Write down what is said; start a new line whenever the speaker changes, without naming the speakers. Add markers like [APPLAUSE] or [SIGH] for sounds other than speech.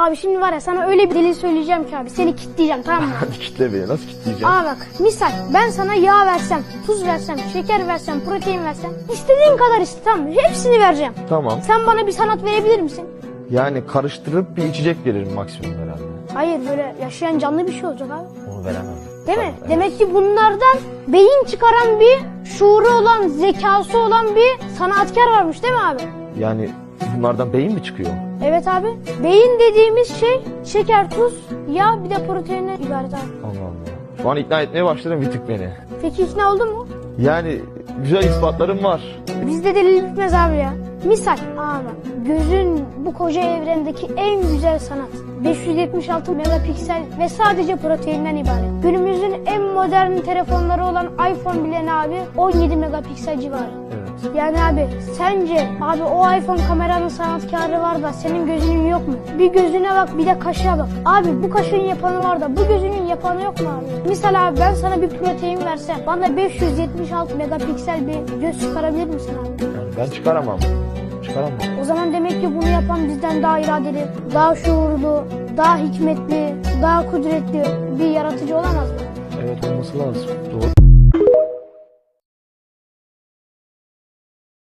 Abi şimdi var ya sana öyle bir delil söyleyeceğim ki abi seni kitleyeceğim tamam mı? [LAUGHS]
Hadi kitle beni nasıl kitleyeceğim?
Aa bak misal ben sana yağ versem, tuz versem, şeker versem, protein versem istediğin kadar iste tamam mı? Hepsini vereceğim.
Tamam.
Sen bana bir sanat verebilir misin?
Yani karıştırıp bir içecek veririm maksimum herhalde.
Hayır böyle yaşayan canlı bir şey olacak abi.
Onu veremem.
Değil mi?
Tabii,
Demek ki bunlardan beyin çıkaran bir şuuru olan, zekası olan bir sanatkar varmış değil mi abi?
Yani bunlardan beyin mi çıkıyor?
Evet abi. Beyin dediğimiz şey şeker, tuz, yağ bir de proteinden ibaret abi.
Allah Allah. Şu an ikna etmeye başladın bir tık beni.
Peki ikna oldun mu?
Yani güzel ispatlarım var.
Bizde delil bitmez abi ya. Misal abi gözün bu koca evrendeki en güzel sanat. 576 megapiksel ve sadece proteinden ibaret. Günümüzün en modern telefonları olan iPhone bile ne abi 17 megapiksel civarı.
Evet.
Yani abi sence abi o iPhone kameranın sanatkarı var da senin gözünün yok mu? Bir gözüne bak bir de kaşına bak. Abi bu kaşın yapanı var da bu gözünün yapanı yok mu abi? Misal abi ben sana bir protein versem bana 576 megapiksel bir göz çıkarabilir misin abi?
Yani ben çıkaramam. Çıkaramam.
O zaman demek ki bunu yapan bizden daha iradeli, daha şuurlu, daha hikmetli, daha kudretli bir yaratıcı olamaz mı?
Evet olması lazım. Doğru.